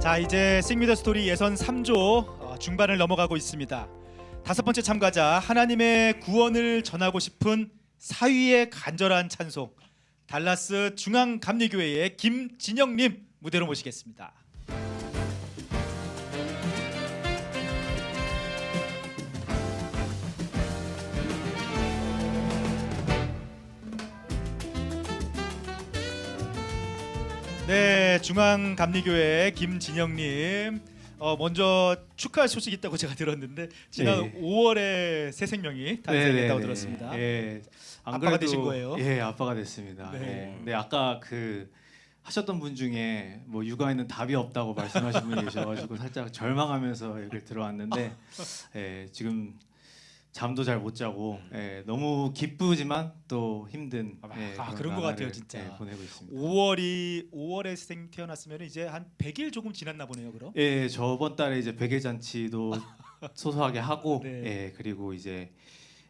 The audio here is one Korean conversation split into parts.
자 이제 싱미더 스토리 예선 3조 어, 중반을 넘어가고 있습니다. 다섯 번째 참가자 하나님의 구원을 전하고 싶은 사위의 간절한 찬송 달라스 중앙 감리교회의 김진영님 무대로 모시겠습니다. 네, 중앙 감리교회 김진영님. 어, 먼저 축하할 소식이 있다고 제가 들었는데 지난 네. 5월에 새 생명이 탄생했다고 네네네. 들었습니다. 예, 안 아빠가 되신 거예요? 예, 아빠가 됐습니다. 네. 네. 네, 아까 그 하셨던 분 중에 뭐 육아에는 답이 없다고 말씀하신 분이 계셔가지고 살짝 절망하면서 여기 들어왔는데 예, 지금 잠도 잘 못 자고 예, 너무 기쁘지만 또 힘든 아, 예, 아, 그런 것 같아요, 진짜. 예, 보내고 있습니다. 5월이 5월에 생 태어났으면 이제 한 100일 조금 지났나 보네요, 그럼. 예, 저번 달에 이제 백일 잔치도 소소하게 하고 네. 예, 그리고 이제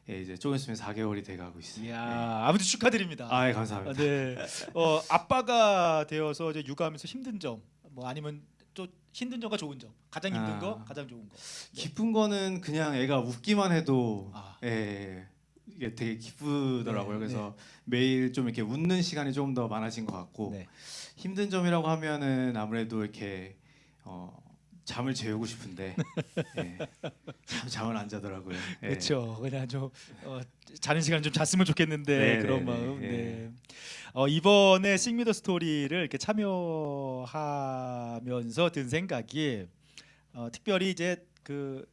예, 이제 조금 있으면 4개월이 돼가고 있습니다. 이야, 아무튼 축하드립니다. 아, 예, 아, 감사합니다. 네. 어, 아빠가 되어서 이제 육아하면서 힘든 점, 뭐 아니면 또 힘든 점과 좋은 점, 가장 힘든 아. 거, 가장 좋은 거. 네. 기쁜 거는 그냥 애가 웃기만 해도 아. 예, 이게 되게 기쁘더라고요. 네, 그래서 매일 좀 이렇게 웃는 시간이 조금 더 많아진 것 같고 네. 힘든 점이라고 하면은 아무래도 이렇게 어, 잠을 재우고 싶은데 예, 참 잠을 안 자더라고요. 예. 그렇죠. 그냥 좀 어, 자는 시간 좀 잤으면 좋겠는데 네, 그런 네, 마음. 네. 네. 어, 이번에 싱미더 스토리를 이렇게 참여하면서 든 생각이 어, 특별히 이제 그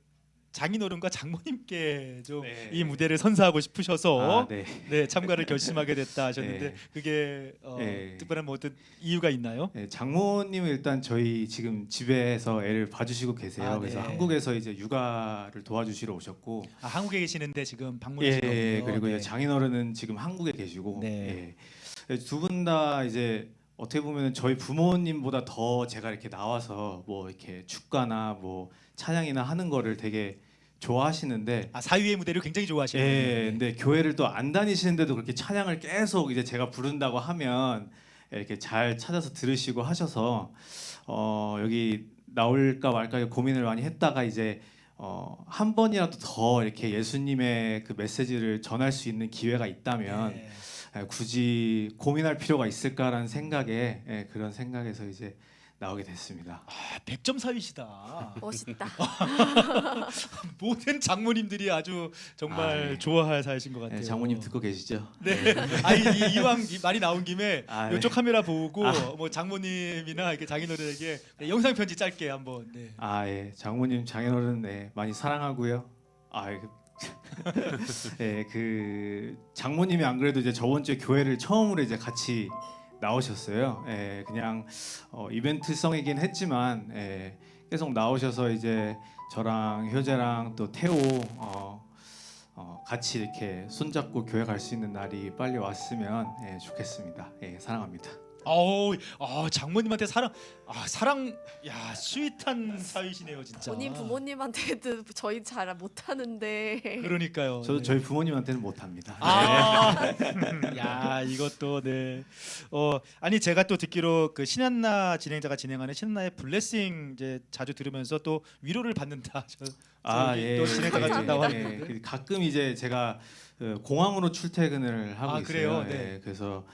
장인어른과 장모님께 좀 이 네. 무대를 선사하고 싶으셔서 아, 네. 네 참가를 결심하게 됐다 하셨는데 네. 그게 어, 네. 특별한 뭐 어떤 이유가 있나요? 예, 장모님은 일단 저희 지금 집에서 애를 봐주시고 계세요. 아, 그래서 네. 한국에서 이제 육아를 도와주시러 오셨고 아, 한국에 계시는데 지금 예, 방문하신 거군요. 예, 그리고 네. 이제 장인어른은 지금 한국에 계시고 네. 예. 두 분 다 이제 어떻게 보면 저희 부모님보다 더 제가 이렇게 나와서 뭐 이렇게 축가나 뭐 찬양이나 하는 거를 되게 좋아하시는데 아 사위의 무대를 굉장히 좋아하시는 예, 근데 교회를 또 안 다니시는데도 그렇게 찬양을 계속 이제 제가 부른다고 하면 이렇게 잘 찾아서 들으시고 하셔서 어, 여기 나올까 말까 고민을 많이 했다가 이제 어, 한 번이라도 더 이렇게 예수님의 그 메시지를 전할 수 있는 기회가 있다면 네. 예, 굳이 고민할 필요가 있을까라는 생각에 예, 그런 생각에서 이제 나오게 됐습니다. 아, 100점 사위시다. 멋있다. 모든 장모님들이 아주 정말 아, 네. 좋아할 사이신 것 같아요. 예, 장모님 듣고 계시죠? 네. 아, 이, 이왕 이 말이 나온 김에 아, 네. 이쪽 카메라 보고 아. 뭐 장모님이나 이렇게 장인어른에게 네, 영상 편지 짧게 한번. 네. 아 예, 장모님 장인어른 네, 많이 사랑하고요. 아 예, 그- 예, 그 장모님이 안 그래도 이제 저번 주에 교회를 처음으로 이제 같이 나오셨어요. 예, 그냥 어, 이벤트성이긴 했지만 예, 계속 나오셔서 이제 저랑 효재랑 또 태호 어, 어, 같이 이렇게 손잡고 교회 갈 수 있는 날이 빨리 왔으면 예, 좋겠습니다. 예, 사랑합니다. 어우, 아, 장모님한테 사랑, 아 사랑, 야 스윗한 사위시네요 진짜. 본인 부모님한테도 저희 잘 못하는데 그러니까요. 저도 네. 저희 부모님한테는 못합니다. 아, 야 이것도 네. 어 아니 제가 또 듣기로 그 신한나 진행자가 진행하는 신한나의 블레싱 이제 자주 들으면서 또 위로를 받는다. 저, 아, 예. 또 진행자가 감사합니다. 준다고 예, 하는데. 그 가끔 이제 제가 그 공항으로 출퇴근을 하고 아, 있어요. 그래요? 예, 네. 그래서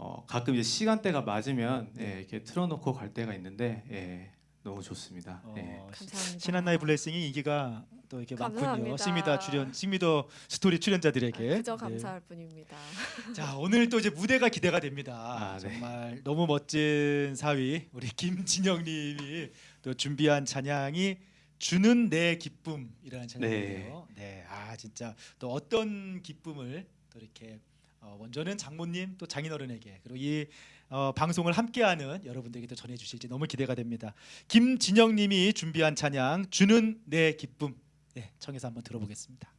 어, 가끔 이제 시간대가 맞으면 예, 이렇게 틀어놓고 갈 때가 있는데 예, 너무 좋습니다. 예. 어, 감사합니다. 신한 나의 블레싱이 인기가 또 이렇게 많군요. 감사합니다. 싱미더 출연, 싱미더 스토리 출연자들에게. 아, 그저 네. 감사할 뿐입니다. 자 오늘 또 이제 무대가 기대가 됩니다. 아, 네. 정말 너무 멋진 사위 우리 김진영님이 또 준비한 찬양이 주는 내 기쁨이라는 찬양이에요. 네, 아 진짜 또 어떤 기쁨을 또 이렇게 어, 먼저는 장모님 또 장인어른에게 그리고 이 어, 방송을 함께하는 여러분들에게 또 전해주실지 너무 기대가 됩니다. 김진영님이 준비한 찬양 주는 내 기쁨 네, 청해서 한번 들어보겠습니다.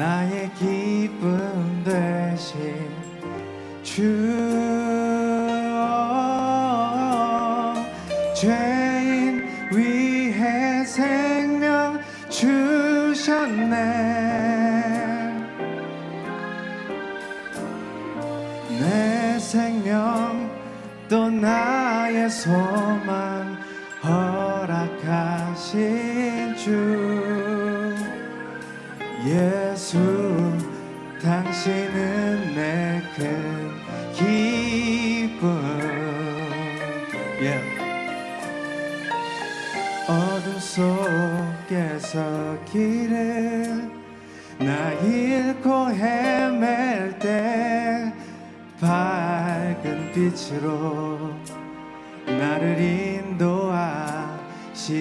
나의 기쁨 되신 주 죄인 위해 생명 주셨네. 내 생명 또 나의 소망 허락하신 주. 예수 길을 나 잃고 헤맬 때 밝은 빛으로 나를 인도하시고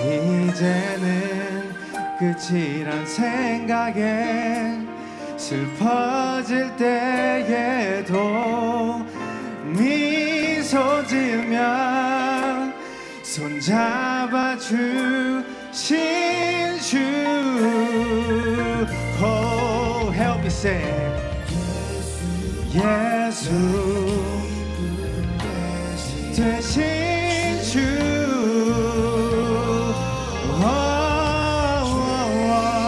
이제는 끝이란 생각에 슬퍼질 때에도 미소 지으며 손잡아 주신 주 Oh, help me say 예수 되신 주 Oh, oh, oh.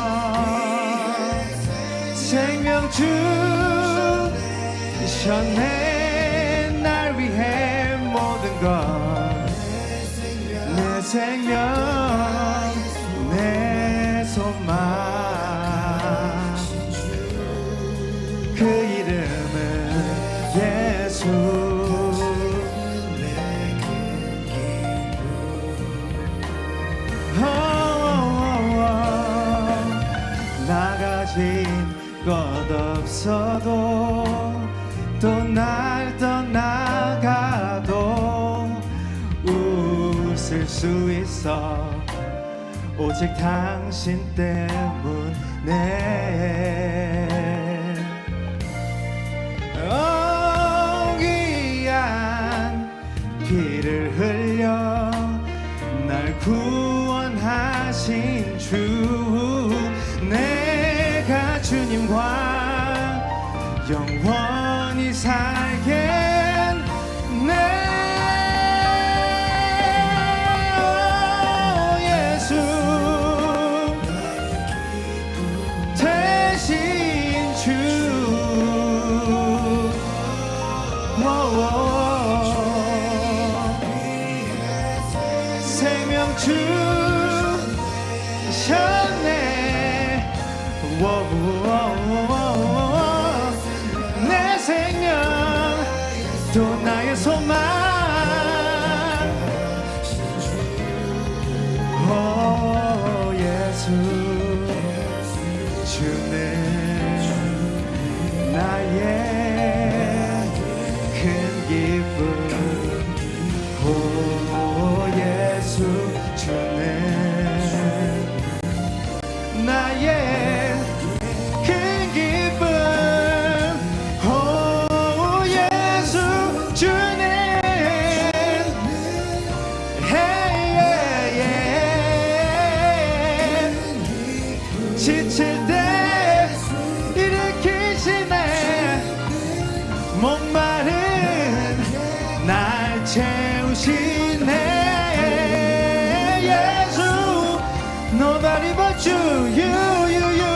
생명 주셨네 생명 웃을 수 있어. 오직 당신 때문에. 어, 귀한 피를 흘려 날 구원하신 주. 내가 주님과 영원히 살 또 나의 you you you you